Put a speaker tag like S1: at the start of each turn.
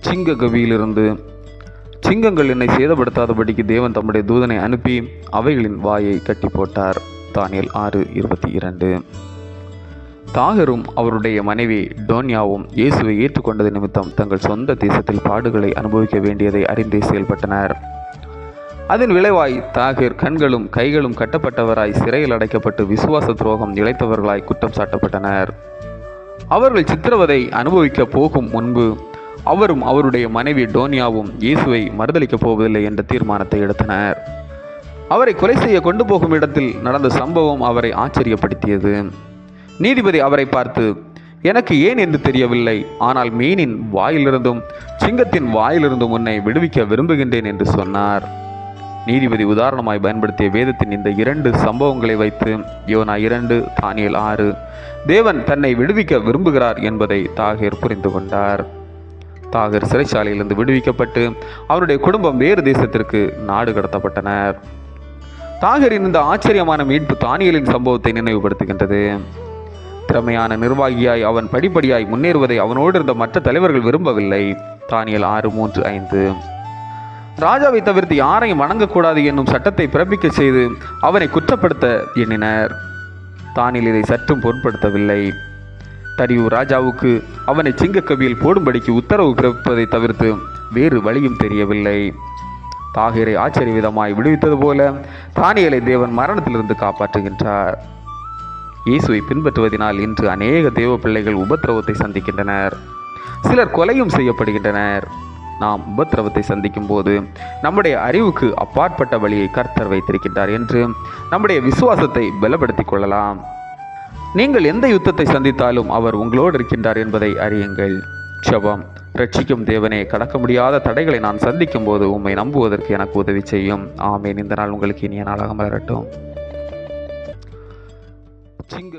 S1: சிங்க கவியிலிருந்து சிங்கங்கள் என்னை சேதப்படுத்தாதபடிக்கு தேவன் தம்முடைய தூதனை அனுப்பி அவைகளின் வாயை கட்டி போட்டார். தானியல் ஆறு இருபத்தி இரண்டு. தாகரும் அவருடைய மனைவி டோன்யாவும் இயேசுவை ஏற்றுக்கொண்டது நிமித்தம் தங்கள் சொந்த தேசத்தில் பாடுகளை அனுபவிக்க வேண்டியதை அறிந்தே செயல்பட்டனர். அதன் விளைவாய் தாகிர் கண்களும் கைகளும் கட்டப்பட்டவராய் சிறையில் அடைக்கப்பட்டு விசுவாச துரோகம் இழைத்தவர்களாய் குற்றம் சாட்டப்பட்டனர். அவர்கள் சித்திரவதை அனுபவிக்க போகும் முன்பு அவரும் அவருடைய மனைவி டோனியாவும் இயேசுவை மறுதளிக்கப் போவதில்லை என்ற தீர்மானத்தை எடுத்தனர். அவரை கொலை செய்ய கொண்டு போகும் இடத்தில் நடந்த சம்பவம் அவரை ஆச்சரியப்படுத்தியது. நீதிபதி அவரை பார்த்து எனக்கு ஏன் என்று தெரியவில்லை. ஆனால் மீனின் வாயிலிருந்தும் சிங்கத்தின் வாயிலிருந்தும் உன்னை விடுவிக்க விரும்புகின்றேன் என்று சொன்னார். நீதிபதி உதாரணமாய் பயன்படுத்திய வேதத்தின் இந்த இரண்டு சம்பவங்களை வைத்து யோனா இரண்டு தானியல் ஆறு தேவன் தன்னை விடுவிக்க விரும்புகிறார் என்பதை தாகேர் புரிந்து கொண்டார். தாகர் சிறைச்சாலையிலிருந்து விடுவிக்கப்பட்டு அவருடைய குடும்பம் வேறு தேசத்திற்கு நாடு கடத்தப்பட்டனர். தாகரின் இந்த ஆச்சரியமான மீட்பு தானியலின் சம்பவத்தை நினைவுபடுத்துகின்றது. திறமையான நிர்வாகியாய் அவன் படிப்படியாய் முன்னேறுவதை அவனோடு இருந்த மற்ற தலைவர்கள் விரும்பவில்லை. தானியல் ஆறு மூன்று ஐந்து. ராஜாவை தவிர்த்து யாரையும் வணங்கக்கூடாது என்னும் சட்டத்தை பிறப்பிக்க செய்து அவனை குற்றப்படுத்த எண்ணினர். தானில் இதை சற்றும் பொருட்படுத்தவில்லை. தரியு ராஜாவுக்கு அவனை சிங்கக்கவியில் போடும்படிக்கு உத்தரவு பிறப்பதை தவிர்த்து வேறு வழியும் தெரியவில்லை. தாகிரை ஆச்சரிய விதமாய் விடுவித்தது போல தானியலை தேவன் மரணத்திலிருந்து காப்பாற்றுகின்றார். இயேசுவை பின்பற்றுவதனால் இன்று அநேக தேவ பிள்ளைகள் உபத்திரவத்தை சந்திக்கின்றனர். சிலர் கொலையும் செய்யப்படுகின்றனர். நாம் உபத்திரவத்தை சந்திக்கும் போது நம்முடைய அறிவுக்கு அப்பாற்பட்ட வழியை கர்த்தர் வைத்திருக்கின்றார் என்று நம்முடைய விசுவாசத்தை பலப்படுத்திக் கொள்ளலாம். நீங்கள் எந்த யுத்தத்தை சந்தித்தாலும் அவர் உங்களோடு இருக்கின்றார் என்பதை அறியுங்கள். ஜபம் ரட்சிக்கும் தேவனே கடக்க முடியாத தடைகளை நான் சந்திக்கும் போது உம்மை நம்புவதற்கு எனக்கு உதவி செய்யும். ஆமேன். இந்த நாள் உங்களுக்கு இனிய நாளாக மலரட்டும். சிங்க